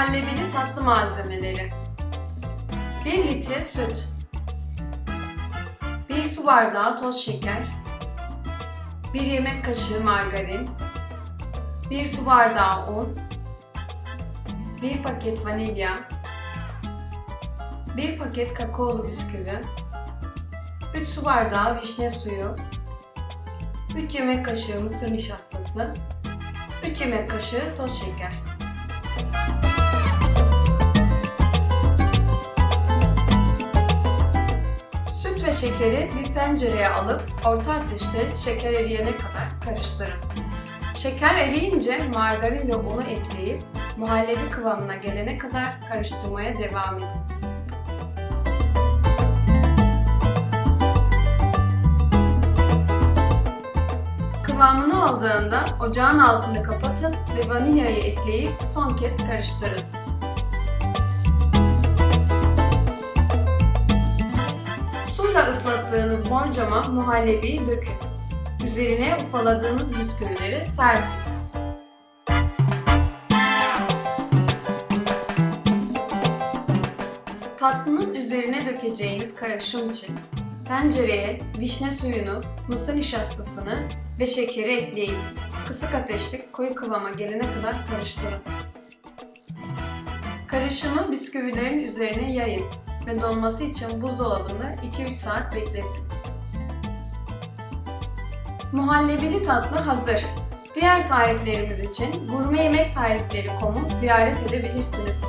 Muhallebili tatlı malzemeleri. 1 litre süt. 1 su bardağı toz şeker. 1 yemek kaşığı margarin. 1 su bardağı un. 1 paket vanilya. 1 paket kakaolu bisküvi. 3 su bardağı vişne suyu. 3 yemek kaşığı mısır nişastası. 3 yemek kaşığı toz şeker şekeri bir tencereye alıp orta ateşte şeker eriyene kadar karıştırın. Şeker eriyince margarin ve unu ekleyip muhallebi kıvamına gelene kadar karıştırmaya devam edin. Kıvamını aldığında ocağın altını kapatın ve vanilyayı ekleyip son kez karıştırın. Suyla ıslattığınız borcama muhallebiyi dökün. Üzerine ufaladığınız bisküvileri serpin. Tatlının üzerine dökeceğiniz karışım için tencereye vişne suyunu, mısır nişastasını ve şekeri ekleyin. Kısık ateşte koyu kıvama gelene kadar karıştırın. Karışımı bisküvilerin üzerine yayın ve donması için buzdolabında 2-3 saat bekletin. Muhallebili tatlı hazır. Diğer tariflerimiz için gurme yemek tarifleri.com'u ziyaret edebilirsiniz.